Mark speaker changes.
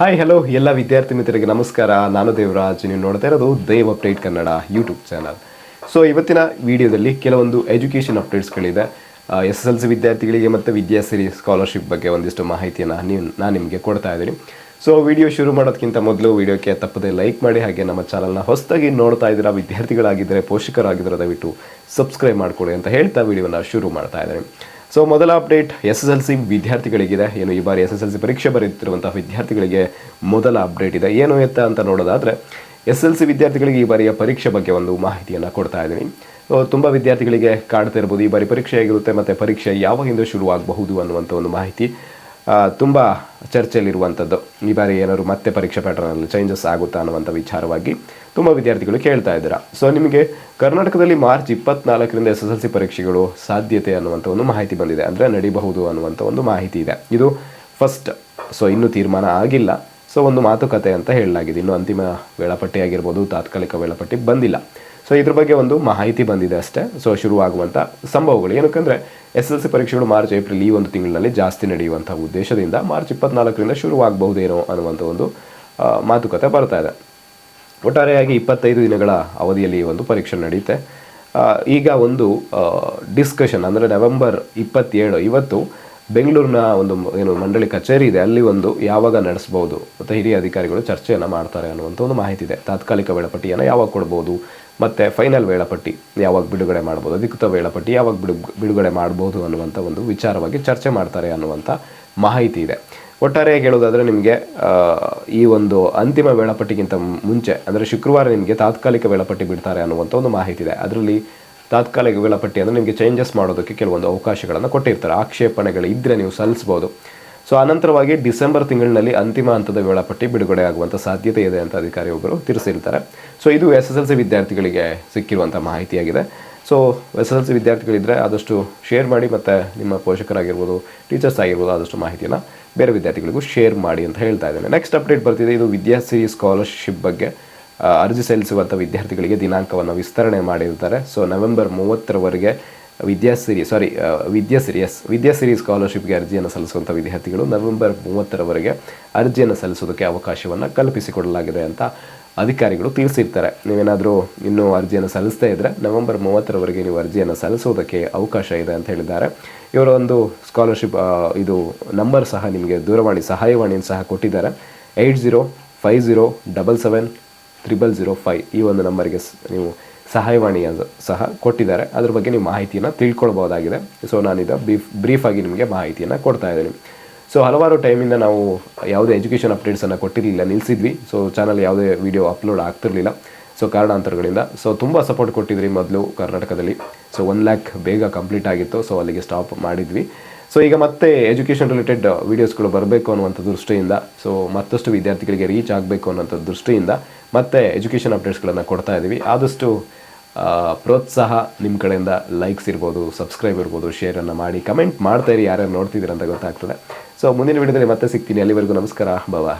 Speaker 1: Hi hello ಎಲ್ಲ ವಿದ್ಯಾರ್ಥಿ ಮಿತ್ರರಿಗೆ ನಮಸ್ಕಾರ. ನಾನು ದೇವರಾಜ್. ನೀವು ನೋಡ್ತಾ ಇರೋದು Dev update Kannada YouTube channel so ಇವತ್ತಿನ ವಿಡಿಯೋದಲ್ಲಿ ಕೆಲವೊಂದು ಎಜುಕೇಷನ್ ಅಪ್ಡೇಟ್ಸ್ಗಳಿದೆ ಎಸ್ ಎಸ್ ಎಲ್ ಸಿ ವಿದ್ಯಾರ್ಥಿಗಳಿಗೆ ಮತ್ತು ವಿದ್ಯಾಸಿರಿ ಸ್ಕಾಲರ್ಶಿಪ್ ಬಗ್ಗೆ ಒಂದಿಷ್ಟು ಮಾಹಿತಿಯನ್ನು ನೀವು, ನಾನು ನಿಮಗೆ ಕೊಡ್ತಾ ಇದ್ದೀನಿ. ಸೊ ವಿಡಿಯೋ ಶುರು ಮಾಡೋದಕ್ಕಿಂತ ಮೊದಲು ವಿಡಿಯೋಕ್ಕೆ ತಪ್ಪದೆ ಲೈಕ್ ಮಾಡಿ, ಹಾಗೆ ನಮ್ಮ ಚಾನಲ್ನ ಹೊಸದಾಗಿ ನೋಡ್ತಾ ಇದ್ದೀರಾ, ವಿದ್ಯಾರ್ಥಿಗಳಾಗಿದ್ದರೆ, ಪೋಷಕರಾಗಿದ್ದರೆ ದಯವಿಟ್ಟು ಸಬ್ಸ್ಕ್ರೈಬ್ ಮಾಡಿಕೊಡಿ ಅಂತ ಹೇಳ್ತಾ ವಿಡಿಯೋನ ಶುರು ಮಾಡ್ತಾ ಇದ್ದೀನಿ. ಸೊ ಮೊದಲ update S S L C ವಿದ್ಯಾರ್ಥಿಗಳಿಗಿದೆ. ಏನು ಈ ಬಾರಿ ಎಸ್ ಎಸ್ ಎಲ್ ಸಿ ಪರೀಕ್ಷೆ ಬರೆಯುತ್ತಿರುವಂತಹ ವಿದ್ಯಾರ್ಥಿಗಳಿಗೆ ಮೊದಲ ಅಪ್ಡೇಟ್ ಇದೆ. ಏನು ಎತ್ತ ಅಂತ ನೋಡೋದಾದರೆ ಎಸ್ ಎಲ್ ಸಿ ವಿದ್ಯಾರ್ಥಿಗಳಿಗೆ ಈ ಬಾರಿಯ ಪರೀಕ್ಷೆ ಬಗ್ಗೆ ಒಂದು ಮಾಹಿತಿಯನ್ನು ಕೊಡ್ತಾ ಇದ್ದೀನಿ. ತುಂಬ ವಿದ್ಯಾರ್ಥಿಗಳಿಗೆ ಕಾಡ್ತಾ ಇರ್ಬೋದು ಈ ಬಾರಿ ಪರೀಕ್ಷೆ ಹೇಗಿರುತ್ತೆ ಮತ್ತು ಪರೀಕ್ಷೆ ಯಾವಾಗಿಂದ ಶುರುವಾಗಬಹುದು ಅನ್ನುವಂಥ ಒಂದು ಮಾಹಿತಿ. ತುಂಬ ಚರ್ಚೆಯಲ್ಲಿರುವಂಥದ್ದು ಈ ಬಾರಿ ಏನಾದರೂ ಮತ್ತೆ ಪರೀಕ್ಷೆ ಪ್ಯಾಟರ್ನಲ್ಲಿ ಚೇಂಜಸ್ ಆಗುತ್ತಾ ಅನ್ನುವಂಥ ವಿಚಾರವಾಗಿ ತುಂಬ ವಿದ್ಯಾರ್ಥಿಗಳು ಕೇಳ್ತಾ ಇದ್ದೀರಾ. ಸೊ ನಿಮಗೆ ಕರ್ನಾಟಕದಲ್ಲಿ ಮಾರ್ಚ್ ಇಪ್ಪತ್ನಾಲ್ಕರಿಂದ ಎಸ್ ಎಸ್ ಎಲ್ ಸಿ ಪರೀಕ್ಷೆಗಳು ಸಾಧ್ಯತೆ ಅನ್ನುವಂಥ ಒಂದು ಮಾಹಿತಿ ಬಂದಿದೆ. ಅಂದರೆ ನಡೀಬಹುದು ಅನ್ನುವಂಥ ಒಂದು ಮಾಹಿತಿ ಇದೆ. ಇದು ಫಸ್ಟ್ ಸೊ ಇನ್ನೂ ತೀರ್ಮಾನ ಆಗಿಲ್ಲ. ಸೊ ಒಂದು ಮಾತುಕತೆ ಅಂತ ಹೇಳಲಾಗಿದೆ. ಇನ್ನು ಅಂತಿಮ ವೇಳಾಪಟ್ಟಿ ಆಗಿರ್ಬೋದು ತಾತ್ಕಾಲಿಕ ವೇಳಾಪಟ್ಟಿ ಬಂದಿಲ್ಲ. ಸೊ ಇದ್ರ ಬಗ್ಗೆ ಒಂದು ಮಾಹಿತಿ ಬಂದಿದೆ ಅಷ್ಟೇ. ಸೊ ಶುರುವಾಗುವಂಥ ಸಂಭವಗಳು. ಏನಕ್ಕಂದರೆ ಎಸ್ ಎಲ್ ಸಿ ಪರೀಕ್ಷೆಗಳು ಮಾರ್ಚ್, ಏಪ್ರಿಲ್ ಈ ಒಂದು ತಿಂಗಳಲ್ಲಿ ಜಾಸ್ತಿ ನಡೆಯುವಂಥ ಉದ್ದೇಶದಿಂದ ಮಾರ್ಚ್ ಇಪ್ಪತ್ನಾಲ್ಕರಿಂದ ಶುರುವಾಗಬಹುದೇನೋ ಅನ್ನುವಂಥ ಒಂದು ಮಾತುಕತೆ ಬರ್ತಾ ಇದೆ. ಒಟ್ಟಾರೆಯಾಗಿ ಇಪ್ಪತ್ತೈದು ದಿನಗಳ ಅವಧಿಯಲ್ಲಿ ಈ ಒಂದು ಪರೀಕ್ಷೆ ನಡೆಯುತ್ತೆ ಈಗ ಒಂದು ಡಿಸ್ಕಷನ್ ಅಂದರೆ ನವೆಂಬರ್ ಇಪ್ಪತ್ತೇಳು, ಇವತ್ತು ಬೆಂಗಳೂರಿನ ಒಂದು ಏನು ಮಂಡಳಿ ಕಚೇರಿ ಇದೆ, ಅಲ್ಲಿ ಒಂದು ಯಾವಾಗ ನಡೆಸ್ಬೋದು, ಮತ್ತು ಹಿರಿಯ ಅಧಿಕಾರಿಗಳು ಚರ್ಚೆಯನ್ನು ಮಾಡ್ತಾರೆ ಅನ್ನುವಂಥ ಒಂದು ಮಾಹಿತಿ ಇದೆ. ತಾತ್ಕಾಲಿಕ ವೇಳಾಪಟ್ಟಿಯನ್ನು ಯಾವಾಗ ಕೊಡ್ಬೋದು, ಮತ್ತು ಫೈನಲ್ ವೇಳಾಪಟ್ಟಿ ಯಾವಾಗ ಬಿಡುಗಡೆ ಮಾಡ್ಬೋದು, ಅಧಿಕೃತ ವೇಳಾಪಟ್ಟಿ ಯಾವಾಗ ಬಿಡು, ಬಿಡುಗಡೆ ಮಾಡ್ಬೋದು ಅನ್ನುವಂಥ ಒಂದು ವಿಚಾರವಾಗಿ ಚರ್ಚೆ ಮಾಡ್ತಾರೆ ಅನ್ನುವಂಥ ಮಾಹಿತಿ ಇದೆ. ಒಟ್ಟಾರೆಯಾಗಿ ಹೇಳೋದಾದರೆ ನಿಮಗೆ ಈ ಒಂದು ಅಂತಿಮ ವೇಳಾಪಟ್ಟಿಗಿಂತ ಮುಂಚೆ, ಅಂದರೆ ಶುಕ್ರವಾರ ನಿಮಗೆ ತಾತ್ಕಾಲಿಕ ವೇಳಾಪಟ್ಟಿ ಬಿಡ್ತಾರೆ ಅನ್ನುವಂಥ ಒಂದು ಮಾಹಿತಿ ಇದೆ. ಅದರಲ್ಲಿ ತಾತ್ಕಾಲಿಕ ವೇಳಾಪಟ್ಟಿ ಅಂದರೆ ನಿಮಗೆ ಚೇಂಜಸ್ ಮಾಡೋದಕ್ಕೆ ಕೆಲವೊಂದು ಅವಕಾಶಗಳನ್ನು ಕೊಟ್ಟಿರ್ತಾರೆ. ಆಕ್ಷೇಪಣೆಗಳು ಇದ್ದರೆ ನೀವು ಸಲ್ಲಿಸ್ಬೋದು. ಸೊ ಅನಂತರವಾಗಿ ಡಿಸೆಂಬರ್ ತಿಂಗಳಿನಲ್ಲಿ ಅಂತಿಮ ಹಂತದ ವೇಳಾಪಟ್ಟಿ ಬಿಡುಗಡೆ ಆಗುವಂಥ ಸಾಧ್ಯತೆ ಇದೆ ಅಂತ ಅಧಿಕಾರಿಯೊಬ್ಬರು ತಿಳಿಸಿರ್ತಾರೆ. ಸೊ ಇದು ಎಸ್ ಎಸ್ ಎಲ್ ಸಿ ವಿದ್ಯಾರ್ಥಿಗಳಿಗೆ ಸಿಕ್ಕಿರುವಂಥ ಮಾಹಿತಿಯಾಗಿದೆ. So S S L C ವಿದ್ಯಾರ್ಥಿಗಳಿದ್ದರೆ ಆದಷ್ಟು ಶೇರ್ ಮಾಡಿ ಮತ್ತು ನಿಮ್ಮ ಪೋಷಕರಾಗಿರ್ಬೋದು ಟೀಚರ್ಸ್ ಆಗಿರ್ಬೋದು ಆದಷ್ಟು ಮಾಹಿತಿಯನ್ನು ಬೇರೆ ವಿದ್ಯಾರ್ಥಿಗಳಿಗೂ ಶೇರ್ ಮಾಡಿ ಅಂತ ಹೇಳ್ತಾ ಇದ್ದೇನೆ. ನೆಕ್ಸ್ಟ್ ಅಪ್ಡೇಟ್ ಬರ್ತಿದೆ. ಇದು ವಿದ್ಯಾಸಿರಿ ಸ್ಕಾಲರ್ಶಿಪ್ ಬಗ್ಗೆ. ಅರ್ಜಿ ಸಲ್ಲಿಸುವಂಥ ವಿದ್ಯಾರ್ಥಿಗಳಿಗೆ ದಿನಾಂಕವನ್ನು ವಿಸ್ತರಣೆ ಮಾಡಿರ್ತಾರೆ ಸೊ ನವೆಂಬರ್ ಮೂವತ್ತರವರೆಗೆ ವಿದ್ಯಾಸಿರಿ ಸಾರಿ ವಿದ್ಯಾಸಿರಿ ಎಸ್ ವಿದ್ಯಾಸಿರಿ ಸ್ಕಾಲರ್ಶಿಪ್ಗೆ ಅರ್ಜಿಯನ್ನು ಸಲ್ಲಿಸುವಂಥ ವಿದ್ಯಾರ್ಥಿಗಳು ನವೆಂಬರ್ ಮೂವತ್ತರವರೆಗೆ ಅರ್ಜಿಯನ್ನು ಸಲ್ಲಿಸೋದಕ್ಕೆ ಅವಕಾಶವನ್ನು ಕಲ್ಪಿಸಿಕೊಡಲಾಗಿದೆ ಅಂತ ಅಧಿಕಾರಿಗಳು ತಿಳಿಸಿರ್ತಾರೆ. ನೀವೇನಾದರೂ ಇನ್ನೂ ಅರ್ಜಿಯನ್ನು ಸಲ್ಲಿಸ್ತಾ ಇದ್ದರೆ ನವೆಂಬರ್ ಮೂವತ್ತರವರೆಗೆ ನೀವು ಅರ್ಜಿಯನ್ನು ಸಲ್ಲಿಸೋದಕ್ಕೆ ಅವಕಾಶ ಇದೆ ಅಂತ ಹೇಳಿದ್ದಾರೆ. ಇವರ ಒಂದು ಸ್ಕಾಲರ್ಶಿಪ್ ಇದು ನಂಬರ್ ಸಹ ನಿಮಗೆ ದೂರವಾಣಿ ಸಹಾಯವಾಣಿಯನ್ನು ಸಹ ಕೊಟ್ಟಿದ್ದಾರೆ. Eight zero five zero double seven triple zero five ಈ ಒಂದು ನಂಬರ್ಗೆ ನೀವು ಸಹಾಯವಾಣಿ ಸಹ ಕೊಟ್ಟಿದ್ದಾರೆ. ಅದ್ರ ಬಗ್ಗೆ ನೀವು ಮಾಹಿತಿಯನ್ನು ತಿಳ್ಕೊಳ್ಬೋದಾಗಿದೆ ಸೊ ನಾನಿದ ಬ್ರೀಫ್ ಬ್ರೀಫಾಗಿ ನಿಮಗೆ ಮಾಹಿತಿಯನ್ನು ಕೊಡ್ತಾ ಇದ್ದೀನಿ. ಸೊ ಹಲವಾರು ಟೈಮಿಂದ ನಾವು ಯಾವುದೇ ಎಜುಕೇಷನ್ ಅಪ್ಡೇಟ್ಸನ್ನು ಕೊಟ್ಟಿರಲಿಲ್ಲ ನಿಲ್ಲಿಸಿದ್ವಿ ಸೊ ಚಾನಲ್ ಯಾವುದೇ ವಿಡಿಯೋ ಅಪ್ಲೋಡ್ ಆಗ್ತಿರಲಿಲ್ಲ. ಸೊ ಕಾರಣಾಂತರಗಳಿಂದ. ಸೊ ತುಂಬ ಸಪೋರ್ಟ್ ಕೊಟ್ಟಿದ್ರಿ ಮೊದಲು ಕರ್ನಾಟಕದಲ್ಲಿ. ಸೊ ಒನ್ ಲ್ಯಾಕ್ ಬೇಗ ಕಂಪ್ಲೀಟ್ ಆಗಿತ್ತು. ಸೊ ಅಲ್ಲಿಗೆ ಸ್ಟಾಪ್ ಮಾಡಿದ್ವಿ. ಸೊ ಈಗ ಮತ್ತೆ ಎಜುಕೇಷನ್ ರಿಲೇಟೆಡ್ ವೀಡಿಯೋಸ್ಗಳು ಬರಬೇಕು ಅನ್ನುವಂಥ ದೃಷ್ಟಿಯಿಂದ ಸೊ ಮತ್ತಷ್ಟು ವಿದ್ಯಾರ್ಥಿಗಳಿಗೆ ರೀಚ್ ಆಗಬೇಕು ಅನ್ನೋಂಥ ದೃಷ್ಟಿಯಿಂದ ಮತ್ತೆ ಎಜುಕೇಷನ್ ಅಪ್ಡೇಟ್ಸ್ಗಳನ್ನು ಕೊಡ್ತಾ ಇದ್ದೀವಿ ಆದಷ್ಟು ಪ್ರೋತ್ಸಾಹ ನಿಮ್ಮ ಕಡೆಯಿಂದ ಲೈಕ್ಸ್ ಇರ್ಬೋದು ಸಬ್ಸ್ಕ್ರೈಬ್ ಇರ್ಬೋದು ಶೇರನ್ನು ಮಾಡಿ ಕಮೆಂಟ್ ಮಾಡ್ತಾ ಇರಿ ಯಾರ್ಯಾರು ನೋಡ್ತಿದ್ದೀರ ಅಂತ ಗೊತ್ತಾಗ್ತದೆ. ಸೊ ಮುಂದಿನ ವಿಡಿಯೋದಲ್ಲಿ ಮತ್ತೆ ಸಿಗ್ತೀನಿ. ಅಲ್ಲಿವರೆಗೂ ನಮಸ್ಕಾರ. ಬಾಬಾ